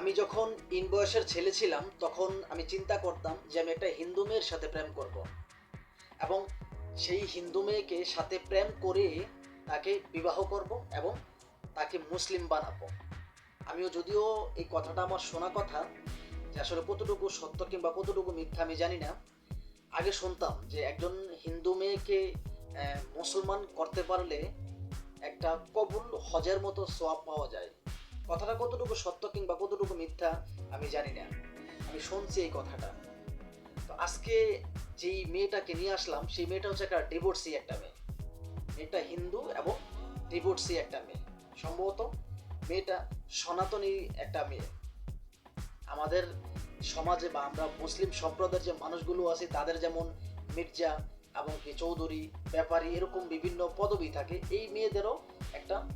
আমি যখন ইন বয়সের ছেলে ছিলাম, তখন আমি চিন্তা করতাম যে আমি একটা হিন্দু মেয়ের সাথে প্রেম করব। এবং সেই হিন্দু মেয়েকে সাথে প্রেম করে তাকে বিবাহ করব এবং তাকে মুসলিম বানাবো। আমিও যদিও এই কথাটা আমার শোনা কথা, যে আসলে কতটুকু সত্য কিংবা কতটুকু মিথ্যা আমি জানি না। আগে শুনতাম যে একজন হিন্দু মেয়েকে মুসলমান করতে পারলে একটা কবুল হজের মতো সোয়াব পাওয়া যায়। কথাটা কতটুকু সত্য কিংবা কতটুকু মিথ্যা, আমি জানি না। আমি শুনছি এই কথাটা। তো আজকে যেই মেয়েটাকে নিয়ে আসলাম, সেই মেয়েটা হচ্ছে একটা ডিভোর্সি একটা মেয়ে। মেয়েটা হিন্দু এবং ডিভোর্সি একটা মেয়ে। সম্ভবত মেয়েটা সনাতনী একটা মেয়ে। আমাদের সমাজে বা আমরা মুসলিম সম্প্রদায়ের যে মানুষগুলো আছে, তাদের যেমন মির্জা এবং কি চৌধুরী, ব্যাপারী, এরকম বিভিন্ন পদবি থাকে, এই মেয়েদেরও একটা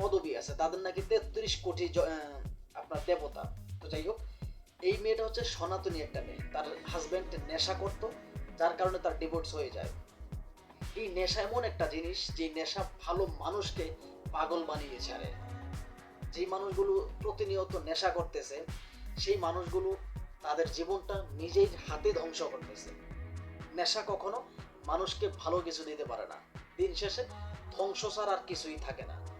পদবি আছে, তাদের নাকি তেত্রিশ কোটি আপনার দেবতা। তো যাই হোক, এই মেয়েটা হচ্ছে সনাতনী একটা মেয়ে। তার হাজব্যান্ড নেশা করতো, যার কারণে তার ডিভোর্স হয়ে যায়। এই নেশা এমন একটা জিনিস, যে নেশা ভালো মানুষকে পাগল বানিয়ে ছাড়ে। যেই মানুষগুলো প্রতিনিয়ত নেশা করতেছে, সেই মানুষগুলো তাদের জীবনটা নিজেই হাতে ধ্বংস করতেছে। নেশা কখনো মানুষকে ভালো কিছু দিতে পারে না। দিন শেষে ধ্বংস ছাড়া আর কিছুই থাকে না।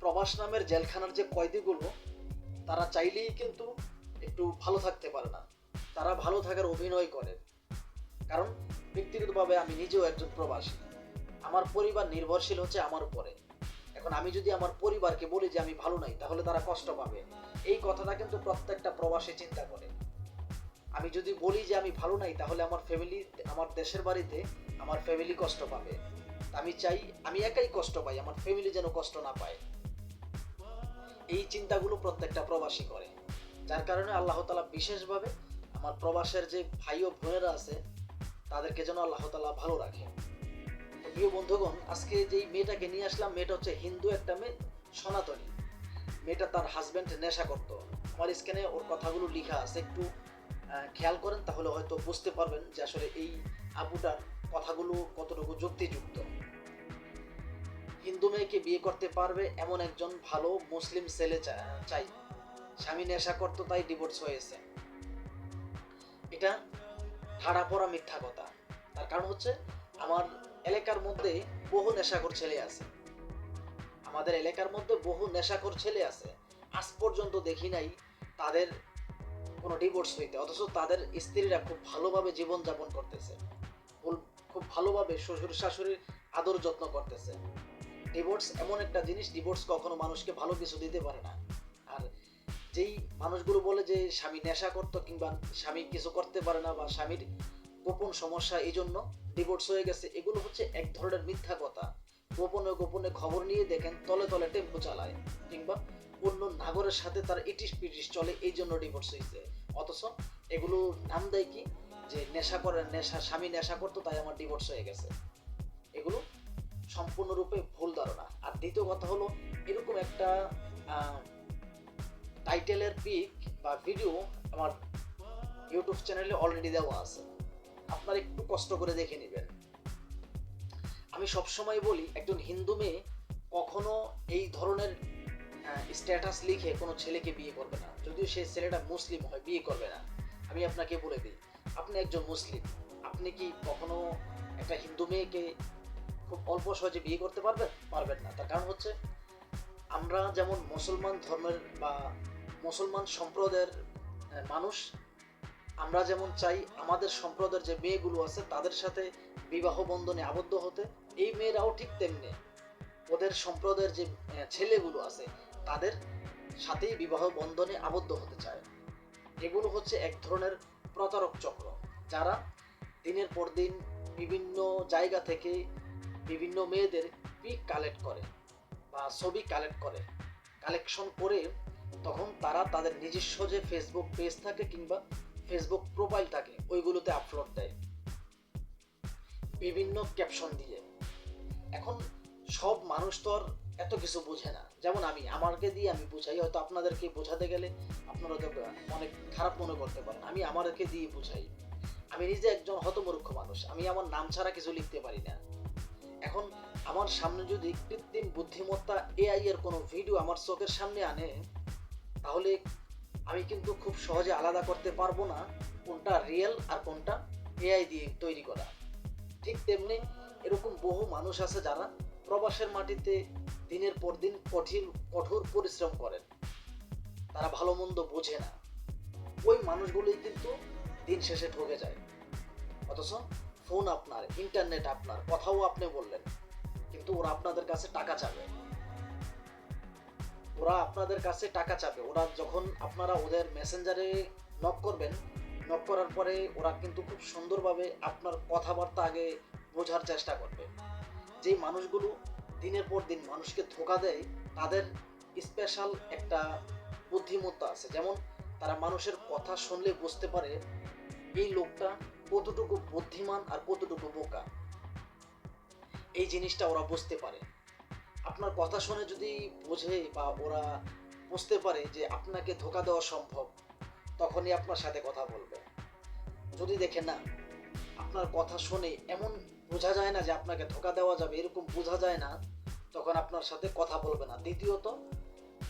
প্রবাস নামের জেলখানার যে কয়েদিগুলো, তারা চাইলেই কিন্তু একটু ভালো থাকতে পারে না। তারা ভালো থাকার অভিনয় করে। কারণ ব্যক্তিগতভাবে আমি নিজেও একজন প্রবাসী। আমার পরিবার নির্ভরশীল হচ্ছে আমার উপরে। এখন আমি যদি আমার পরিবারকে বলি যে আমি ভালো নাই, তাহলে তারা কষ্ট পাবে। এই কথাটা কিন্তু প্রত্যেকটা প্রবাসী চিন্তা করে। আমি যদি বলি যে আমি ভালো নাই, তাহলে আমার ফ্যামিলি আমার দেশের বাড়িতে আমার ফ্যামিলি কষ্ট পাবে। আমি চাই, আমি একাই কষ্ট পাই, আমার ফ্যামিলি যেন কষ্ট না পায়। এই চিন্তাগুলো প্রত্যেকটা প্রবাসী করে। যার কারণে আল্লাহ তালা বিশেষভাবে আমার প্রবাসের যে ভাই ও বোনেরা আছে, তাদেরকে যেন আল্লাহ তালা ভালো রাখে। প্রিয় বন্ধুগণ, আজকে যেই মেয়েটাকে নিয়ে আসলাম, মেয়েটা হচ্ছে হিন্দু, একটা মেয়ে সনাতনী। মেয়েটা তার হাজব্যান্ড নেশা করতো আমার স্ক্যানে ওর কথাগুলো লেখা আছে, একটু খেয়াল করেন, তাহলে হয়তো বুঝতে পারবেন যে আসলে এই আপুটার কথাগুলো কতটুকু যুক্তিযুক্ত। মেয়েকে বিয়ে করতে পারবে এমন একজন ভালো মুসলিম ছেলে চাই। স্বামী নেশা করতো, তাই ডিভোর্স হয়েছে। এটা ঠাড়া পড়া মিথ্যা কথা। তার কারণ হচ্ছে, আমার এলাকার মধ্যে বহু নেশাখোর ছেলে আছে। আমাদের এলাকার মধ্যে বহু নেশাখোর ছেলে আছে। আজ পর্যন্ত দেখি নাই তাদের কোনো ডিভোর্স হইতে। অথচ তাদের স্ত্রীরা খুব ভালোভাবে জীবন যাপন করতেছে। খুব ভালোভাবে শ্বশুর শাশুড়ির আদর যত্ন করতেছে। ডিভোর্স এমন একটা জিনিস ডিভোর্স কখনো মানুষকে ভালো কিছু দিতে পারে না। আর যেই মানুষগুলো বলে যে স্বামী নেশা করতো কিংবা স্বামী কিছু করতে পারে না বা স্বামীর গোপন সমস্যা এই জন্য ডিভোর্স হয়ে গেছে, এগুলো হচ্ছে এক ধরনের মিথ্যা কথা। গোপনে গোপনে খবর নিয়ে দেখেন, তলে তলে টেম্পো চালায় কিংবা অন্য নাগরের সাথে তার ইটিস পিটিস চলে এই জন্য ডিভোর্স হয়েছে অথচ এগুলো নাম দেয় কি? যে নেশা করে, নেশা, স্বামী নেশা করতো, তাই আমার ডিভোর্স হয়ে গেছে। এগুলো সম্পূর্ণরূপে ভুল ধারণা। আর দ্বিতীয় কথা হলো, এরকম একটা টাইটেলের পিক বা ভিডিও আমার ইউটিউব চ্যানেলে অলরেডি দেওয়া আছে। আপনারা একটু কষ্ট করে দেখে নেবেন। আমি সবসময় বলি, একজন হিন্দু মেয়ে কখনো এই ধরনের স্ট্যাটাস লিখে কোনো ছেলেকে বিয়ে করবে না। যদিও সেই ছেলেটা মুসলিম হয়, বিয়ে করবে না। আমি আপনাকে বলে দিই, আপনি একজন মুসলিম। আপনি কি কখনো একটা হিন্দু মেয়েকে খুব অল্প সহজে বিয়ে করতে পারবে, পারবেন না। তার কারণ হচ্ছে, আমরা যেমন মুসলমান ধর্মের বা মুসলমান সম্প্রদায়ের মানুষ, আমরা যেমন চাই আমাদের সম্প্রদায়ের যে মেয়েগুলো আছে, তাদের সাথে বিবাহ বন্ধনে আবদ্ধ হতে, এই মেয়েরাও ঠিক তেমনি ওদের সম্প্রদায়ের যে ছেলেগুলো আছে, তাদের সাথেই বিবাহ বন্ধনে আবদ্ধ হতে চায়। এগুলো হচ্ছে এক ধরনের প্রতারক চক্র, যারা দিনের পর দিন বিভিন্ন জায়গা থেকে বিভিন্ন মেয়েদের পিক কালেক্ট করে বা ছবি কালেক্ট করে কালেকশন করে তখন তারা তাদের নিজস্ব যে ফেসবুক পেজ থাকে কিংবা ফেসবুক প্রোফাইল থাকে, ওইগুলোতে আপলোড দেয়। বিভিন্ন ক্যাপশন দিয়ে। এখন সব মানুষ তো আর এত কিছু বোঝে না। যেমন আমি, আমাকে দিয়ে আমি বুঝাই, হয়তো আপনাদেরকে বোঝাতে গেলে আপনারা তো অনেক খারাপ মনে করতে পারেন। আমি আমাদেরকে দিয়ে বুঝাই। আমি নিজে একজন হতমূর্খ মানুষ। আমি আমার নাম ছাড়া কিছু লিখতে পারি না। এখন আমার সামনে যদি কৃত্রিম বুদ্ধিমত্তা এআই এর কোনো ভিডিও আমার চোখের সামনে আনে, তাহলে আমি কিন্তু খুব সহজে আলাদা করতে পারব না কোনটা রিয়েল আর কোনটা এআই দিয়ে তৈরি করা। ঠিক তেমনি এরকম বহু মানুষ আছে যারা প্রবাসের মাটিতে দিনের পর দিন কঠিন, কঠোর পরিশ্রম করেন। তারা ভালো মন্দ বোঝে না। ওই মানুষগুলোই কিন্তু দিন শেষে ঠকে যায়। অথচ ফোন আপনার, ইন্টারনেট আপনার, কথাও আপনি বললেন, কিন্তু ওরা আপনাদের কাছে টাকা চাবে। ওরা আপনাদের কাছে টাকা চাবে। ওরা যখন আপনারা ওদের মেসেঞ্জারে নক করবেন নক করার পরে ওরা কিন্তু খুব সুন্দরভাবে আপনার কথাবার্তা আগে বোঝার চেষ্টা করবে। যে মানুষগুলো দিনের পর দিন মানুষকে ধোকা দেয়, তাদের স্পেশাল একটা বুদ্ধিমত্তা আছে। যেমন তারা মানুষের কথা শুনলে বুঝতে পারে, এই লোকটা কতটুকু বুদ্ধিমান আর কতটুকু বোকা। এই জিনিসটা ওরা বুঝতে পারে। আপনার কথা শুনে যদি বোঝে বা ওরা বুঝতে পারে যে আপনাকে ধোকা দেওয়া সম্ভব, তখনই আপনার সাথে কথা বলবে। যদি দেখে না, আপনার কথা শুনে এমন বোঝা যায় না যে আপনাকে ধোকা দেওয়া যাবে, এরকম বোঝা যায় না, তখন আপনার সাথে কথা বলবে না। দ্বিতীয়ত,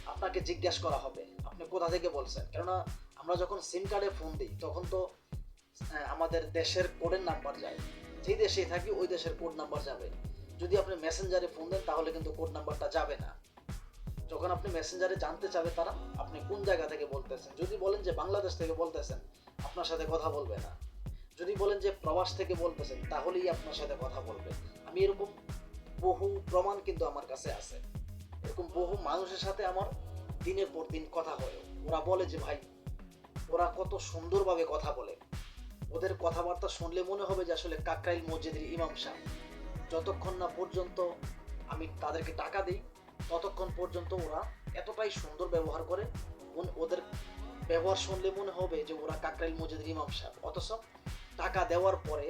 আপনাকে জিজ্ঞাসা করা হবে, আপনি কোথা থেকে বলছেন? কেননা আমরা যখন সিম কার্ডে ফোন দিই, তখন তো আমাদের দেশের কোডের নাম্বার যায়। যে দেশে থাকি, ওই দেশের কোড নাম্বার যাবে। যদি আপনি মেসেঞ্জারে ফোন দেন, তাহলে কিন্তু কোড নাম্বারটা যাবে না। যখন আপনি মেসেঞ্জারে জানতে চাবে তারা, আপনি কোন জায়গা থেকে বলতেছেন? যদি বলেন যে বাংলাদেশ থেকে বলতেছেন, আপনার সাথে কথা বলবে না। যদি বলেন যে প্রবাস থেকে বলতেছেন, তাহলেই আপনার সাথে কথা বলবে। আমি এরকম বহু প্রমাণ কিন্তু আমার কাছে আছে। এরকম বহু মানুষের সাথে আমার দিনের পর দিন কথা হয়। ওরা বলে যে, ভাই, ওরা কত সুন্দরভাবে কথা বলে। ওদের কথাবার্তা শুনলে মনে হবে যে আসলে কাকরাইল মসজিদের ইমাম সাহেব। যতক্ষণ না পর্যন্ত আমি তাদেরকে টাকা দিই, ততক্ষণ পর্যন্ত ওরা এতটাই সুন্দর ব্যবহার করে। ওদের ব্যবহার শুনলে মনে হবে যে ওরা কাকরাইল মসজিদের ইমাম সাহেব। অথচ টাকা দেওয়ার পরে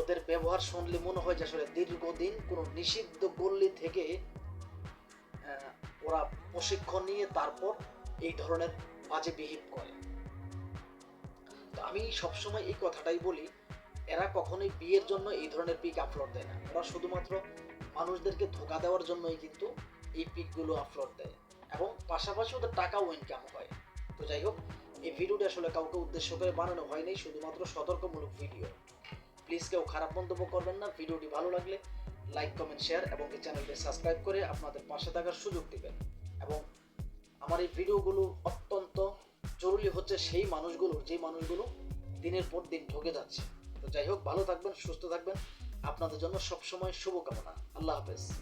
ওদের ব্যবহার শুনলে মনে হয় যে আসলে দীর্ঘদিন কোনো নিষিদ্ধ গল্লি থেকে ওরা প্রশিক্ষণ নিয়ে তারপর এই ধরনের বাজে বিহেভ করে। তো আমি সবসময় এই কথাটাই বলি, এরা কখনোই বিয়ের জন্য এই ধরনের পিক আপলোড দেয় না। ওরা শুধুমাত্র মানুষদেরকে ধোকা দেওয়ার জন্যই কিন্তু এই পিকগুলো আপলোড দেয় এবং পাশাপাশি ওদের টাকাও ইনকাম হয়। তো যাই হোক, এই ভিডিওটি আসলে কাউকে উদ্দেশ্য করে বানানো হয়নি, শুধুমাত্র সতর্কমূলক ভিডিও প্লিজ কেউ খারাপ মন্তব্য করবেন না, ভিডিওটি ভালো লাগলে লাইক কমেন্ট শেয়ার এবং এই চ্যানেলটি সাবস্ক্রাইব করে আপনাদের পাশে থাকার সুযোগ দিবেন। এবং আমার এই ভিডিওগুলো অত্যন্ত জরুরি হচ্ছে সেই মানুষগুলো যে মানুষগুলো দিনের পর দিন ঠকে যাচ্ছে। তো যাই হোক, ভালো থাকবেন, সুস্থ থাকবেন। আপনাদের জন্য সবসময় শুভকামনা। আল্লাহ হাফেজ।